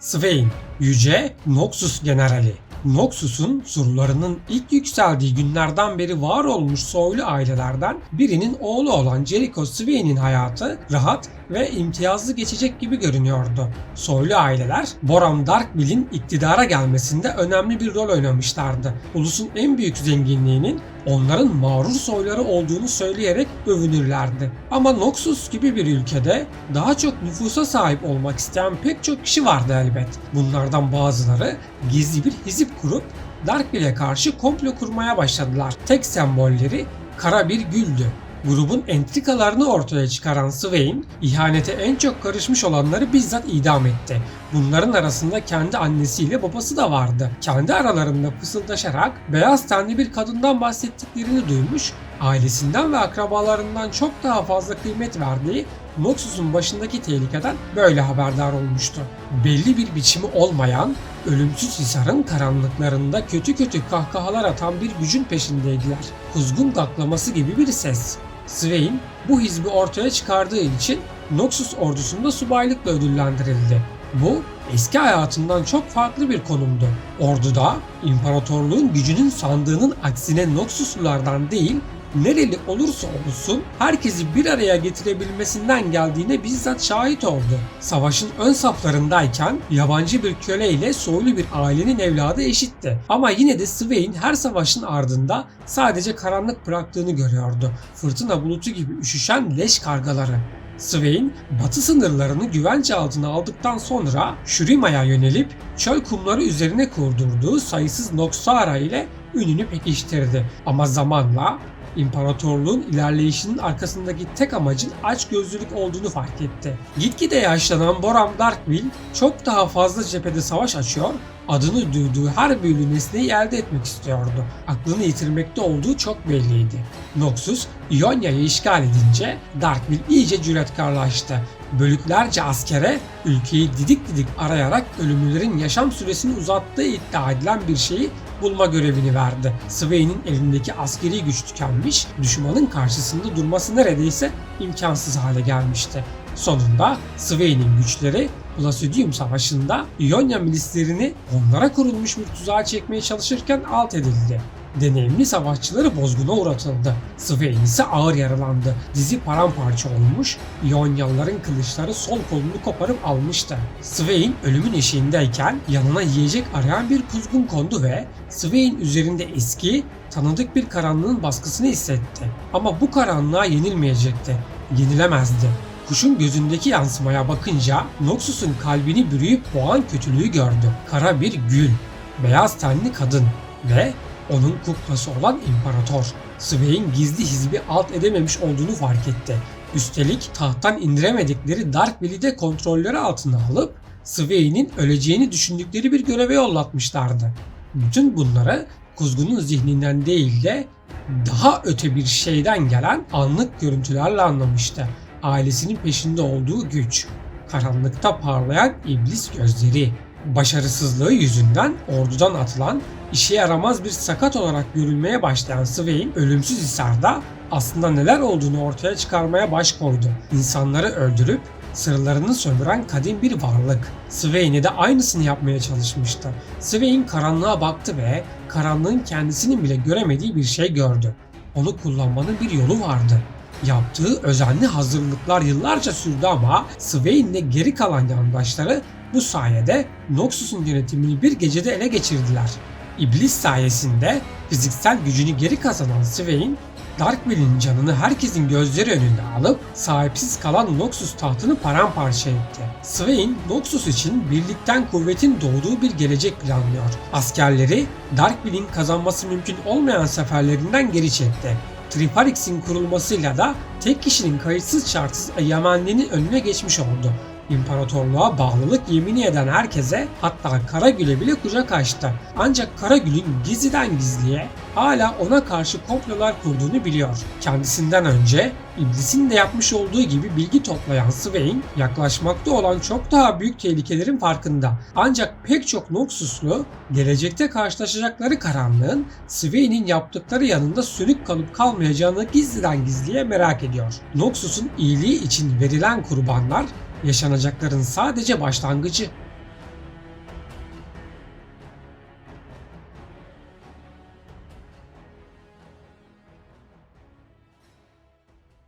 Swain, Yüce Noxus Generali. Noxus'un surlarının ilk yükseldiği günlerden beri var olmuş soylu ailelerden birinin oğlu olan Jericho Swain'in hayatı rahat ve imtiyazlı geçecek gibi görünüyordu. Soylu aileler Boram Darkville'in iktidara gelmesinde önemli bir rol oynamışlardı. Ulusun en büyük zenginliğinin onların mağrur soyları olduğunu söyleyerek övünürlerdi. Ama Noxus gibi bir ülkede daha çok nüfusa sahip olmak isteyen pek çok kişi vardı elbet. Bunlardan bazıları gizli bir hizip kurup Darkville'e karşı komplo kurmaya başladılar. Tek sembolleri kara bir güldü. Grubun entrikalarını ortaya çıkaran Swain, ihanete en çok karışmış olanları bizzat idam etti. Bunların arasında kendi annesiyle babası da vardı. Kendi aralarında fısıldaşarak beyaz tenli bir kadından bahsettiklerini duymuş, ailesinden ve akrabalarından çok daha fazla kıymet verdiği Noxus'un başındaki tehlikeden böyle haberdar olmuştu. Belli bir biçimi olmayan, ölümsüz hisarın karanlıklarında kötü kötü kahkahalar atan bir gücün peşindeydiler. Kuzgun gaklaması gibi bir ses. Swain bu hizbi ortaya çıkardığı için Noxus ordusunda subaylıkla ödüllendirildi. Bu eski hayatından çok farklı bir konumdu. Orduda imparatorluğun gücünün sandığının aksine Noxuslulardan değil nereli olursa olsun herkesi bir araya getirebilmesinden geldiğine bizzat şahit oldu. Savaşın ön saflarındayken yabancı bir köle ile soylu bir ailenin evladı eşitti. Ama yine de Swain her savaşın ardında sadece karanlık bıraktığını görüyordu. Fırtına bulutu gibi üşüşen leş kargaları. Swain, batı sınırlarını güvence altına aldıktan sonra Shurima'ya yönelip çöl kumları üzerine kurdurduğu sayısız Noxara ile ününü pekiştirdi. Ama zamanla İmparatorluğun ilerleyişinin arkasındaki tek amacın açgözlülük olduğunu fark etti. Gitgide yaşlanan Boram Darkwill çok daha fazla cephede savaş açıyor, adını duyduğu her büyülü nesneyi elde etmek istiyordu. Aklını yitirmekte olduğu çok belliydi. Noxus, İonya'yı işgal edince Darkwill iyice cüretkarlaştı. Bölüklerce askere ülkeyi didik didik arayarak ölümlülerin yaşam süresini uzattığı iddia edilen bir şeyi bulma görevini verdi. Swain'in elindeki askeri güç tükenmiş, düşmanın karşısında durması neredeyse imkansız hale gelmişti. Sonunda Swain'in güçleri Placidium Savaşı'nda İonya milislerini onlara kurulmuş bir tuzağa çekmeye çalışırken alt edildi. Deneyimli savaşçıları bozguna uğratıldı. Swain ise ağır yaralandı. Dizi paramparça olmuş, İonyalıların kılıçları sol kolunu koparıp almıştı. Swain ölümün eşiğindeyken yanına yiyecek arayan bir kuzgun kondu ve Swain üzerinde eski, tanıdık bir karanlığın baskısını hissetti. Ama bu karanlığa yenilmeyecekti. Yenilemezdi. Kuşun gözündeki yansımaya bakınca Noxus'un kalbini bürüyüp boğan kötülüğü gördü. Kara bir gül, beyaz tenli kadın ve onun kuklası olan imparator. Swain gizli hizbi alt edememiş olduğunu fark etti. Üstelik tahttan indiremedikleri Darkville'i de kontrolleri altına alıp Swain'in öleceğini düşündükleri bir göreve yollatmışlardı. Bütün bunları Kuzgun'un zihninden değil de daha öte bir şeyden gelen anlık görüntülerle anlamıştı. Ailesinin peşinde olduğu güç, karanlıkta parlayan iblis gözleri, başarısızlığı yüzünden ordudan atılan işe yaramaz bir sakat olarak görülmeye başlayan Swain ölümsüz Hisar'da aslında neler olduğunu ortaya çıkarmaya baş koydu. İnsanları öldürüp sırlarını sömüren kadim bir varlık. Swain'e de aynısını yapmaya çalışmıştı. Swain karanlığa baktı ve karanlığın kendisinin bile göremediği bir şey gördü. Onu kullanmanın bir yolu vardı. Yaptığı özenli hazırlıklar yıllarca sürdü ama Swain'le geri kalan yandaşları bu sayede Noxus'un yönetimini bir gecede ele geçirdiler. İblis sayesinde fiziksel gücünü geri kazanan Swain, Darkville'in canını herkesin gözleri önünde alıp sahipsiz kalan Noxus tahtını paramparça etti. Swain, Noxus için birlikten kuvvetin doğduğu bir gelecek planlıyor. Askerleri Darkville'in kazanması mümkün olmayan seferlerinden geri çekti. Triparix'in kurulmasıyla da tek kişinin kayıtsız şartsız egemenliğinin önüne geçmiş oldu. İmparatorluğa bağlılık yemini eden herkese hatta Karagül'e bile kucak açtı. Ancak Karagül'ün gizliden gizliye hala ona karşı komplolar kurduğunu biliyor. Kendisinden önce İblisin de yapmış olduğu gibi bilgi toplayan Swain yaklaşmakta olan çok daha büyük tehlikelerin farkında. Ancak pek çok Noxuslu gelecekte karşılaşacakları karanlığın Swain'in yaptıkları yanında sönük kalıp kalmayacağını gizliden gizliye merak ediyor. Noxus'un iyiliği için verilen kurbanlar yaşanacakların sadece başlangıcı.